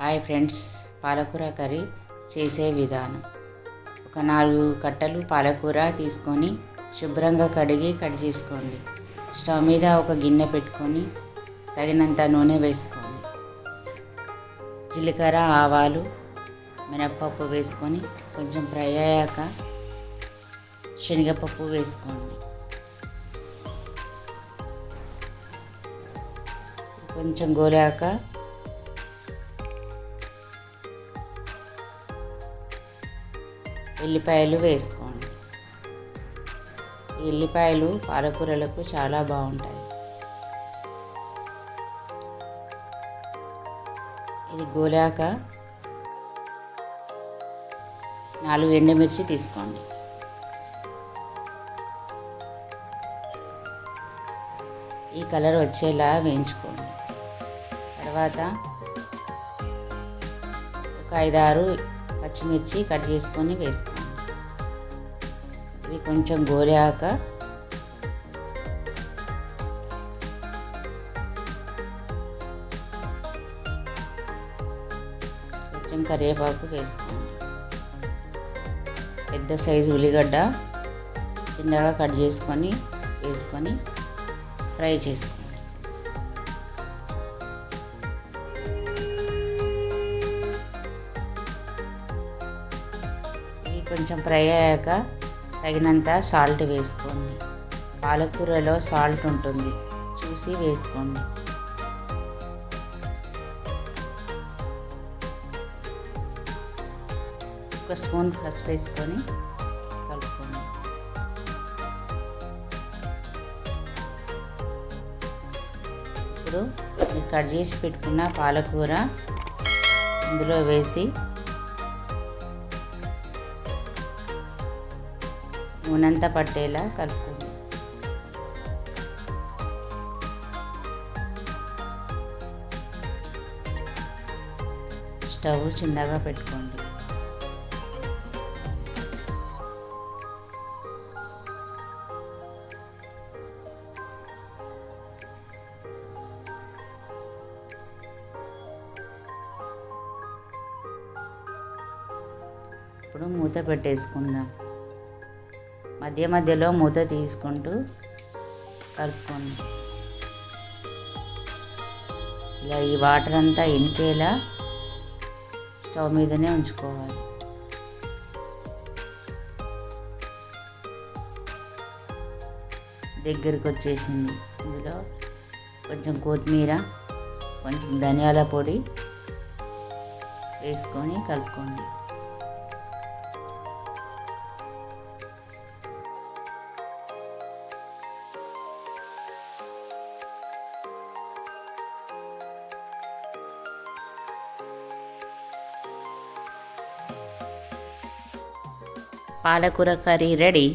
Hi friends పాలకూర curry చేసే విధానం. ఒక నాలుగు కట్టలు పాలకూర తీసుకొని శుభ్రంగా కడిగి కట్ చేసుకోండి. స్టవ్ మీద ఒక గిన్నె పెట్టుకొని తగినంత నూనె వేసుకోండి. జీలకర్ర ఆవాలు మినప్పప్పు వేసుకొని కొంచెం ఫ్రై అయ్యాక శనగపప్పు వేసుకోండి. కొంచెం గోలాక ఎల్లిపాయలు వేసుకోండి. ఈ ఎల్లిపాయలు పాలకూరలకు చాలా బాగుంటాయి. ఇది గోలాక నాలుగు ఎండుమిర్చి తీసుకోండి. ఈ కలర్ వచ్చేలా వేయించుకోండి. తర్వాత ఒక ఐదారు పచ్చిమిర్చి కట్ చేసుకొని వేసుకోండి. ఇవి కొంచెం గోరాక కొంచెం కరివేపాకు వేసుకోండి. పెద్ద సైజు ఉల్లిగడ్డ చిన్నగా కట్ చేసుకొని వేసుకొని ఫ్రై చేసుకోండి. కొంచెం ఫ్రై అయ్యాక తగినంత సాల్ట్ వేసుకోండి. పాలకూరలో సాల్ట్ ఉంటుంది. చూసి వేసుకోండి. ఒక స్పూన్ పసుపు వేసుకొని కలుపుకోండి. ఇప్పుడు కట్ చేసి పెట్టుకున్న పాలకూర ఇందులో వేసి నూనెంతా పట్టేలా కలుపుకోండి స్టవ్ చిన్నగా పెట్టుకోండి. ఇప్పుడు మూత పెట్టేసుకుందాం. మధ్య మధ్యలో మూత తీసుకుంటూ కలుపుకోండి. ఇలా ఈ వాటర్ అంతా ఇనికేలా స్టవ్ మీదనే ఉంచుకోవాలి. దగ్గరికి వచ్చేసింది. ఇందులో కొంచెం కొత్తిమీర కొంచెం ధనియాల పొడి వేసుకొని కలుపుకోండి. పాలకూర కర్రీ రెడీ